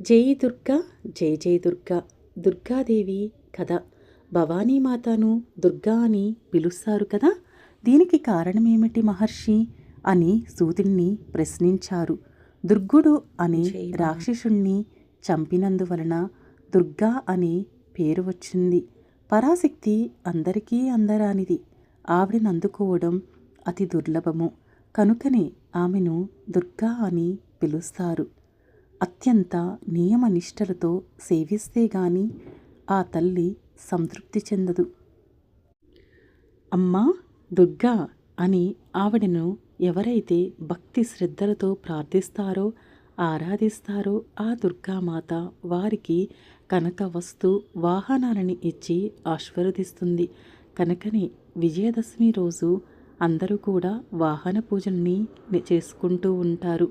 జై దుర్గా జై జై దుర్గా దుర్గాదేవి కథ భవానీమాతను దుర్గా అని పిలుస్తారు కదా. దీనికి కారణమేమిటి మహర్షి? అని సూతుణ్ణి ప్రశ్నించారు. దుర్గుడు అనే రాక్షసుణ్ణి చంపినందువలన దుర్గా అనే పేరు వచ్చింది. పరాశక్తి అందరికీ అందరానిది. ఆవిడని అందుకోవడం అతి దుర్లభము. కనుకనే ఆమెను దుర్గా అని పిలుస్తారు. అత్యంత నియమనిష్టలతో సేవిస్తే గాని ఆ తల్లి సంతృప్తి చెందదు. అమ్మా దుర్గా అని ఆవిడను ఎవరైతే భక్తి శ్రద్ధలతో ప్రార్థిస్తారో ఆరాధిస్తారో ఆ దుర్గామాత వారికి కనక వస్తు వాహనాలని ఇచ్చి ఆశీర్వదిస్తుంది. కనుకనే విజయదశమి రోజు అందరూ కూడా వాహన పూజల్ని చేసుకుంటూ ఉంటారు.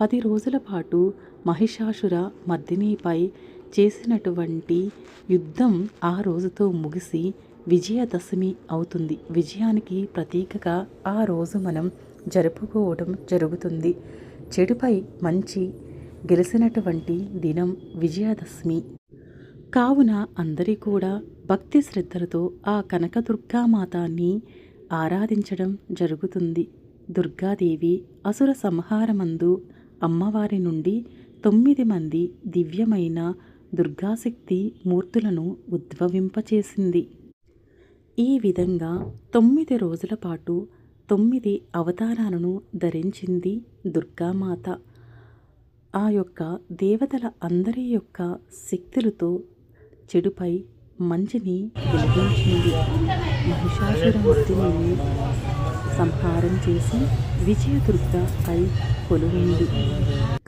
పది రోజుల పాటు మహిషాసుర మర్దినిపై చేసినటువంటి యుద్ధం ఆ రోజుతో ముగిసి విజయదశమి అవుతుంది. విజయానికి ప్రతీకగా ఆ రోజు మనం జరుపుకోవడం జరుగుతుంది. చెడుపై మంచి గెలిచినటువంటి దినం విజయదశమి. కావున అందరి కూడా భక్తి శ్రద్ధలతో ఆ కనకదుర్గామాతాన్ని ఆరాధించడం జరుగుతుంది. దుర్గాదేవి అసుర సంహారమందు అమ్మవారి నుండి తొమ్మిది మంది దివ్యమైన దుర్గాశక్తి మూర్తులను ఉద్భవింపచేసింది. ఈ విధంగా తొమ్మిది రోజుల పాటు తొమ్మిది అవతారాలను ధరించింది దుర్గామాత. ఆ యొక్క దేవతల అందరి యొక్క శక్తులతో చెడుపై మంచిని వెలిగించింది మహిషాసురమూర్తిని సంహారం చేసి విజయదుర్గ అయి కొలువైంది.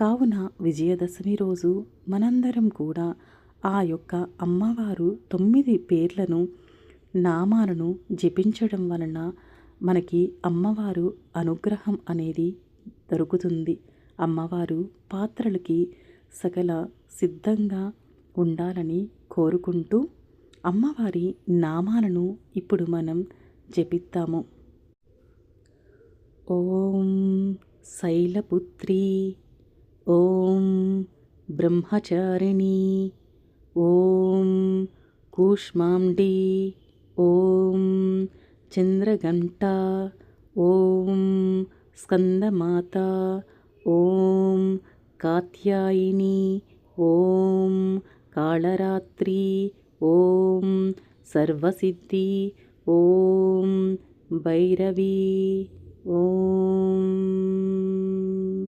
కావున విజయదశమి రోజు మనందరం కూడా ఆ యొక్క అమ్మవారు తొమ్మిది పేర్లను నామాలను జపించడం వలన మనకి అమ్మవారు అనుగ్రహం అనేది దొరుకుతుంది. అమ్మవారు పాత్రలకి సకల సిద్ధంగా ఉండాలని కోరుకుంటూ అమ్మవారి నామాలను ఇప్పుడు మనం జపిద్దాము. ఓం శైలపుత్రి ఓం బ్రహ్మచారిణి ఓం కూష్మాండి ఓం చంద్రఘంట ఓం స్కందమాత ఓం కాత్యాయిని ఓం కాళరాత్రి ఓం సర్వసిద్ధి ఓం భైరవీ. ఓం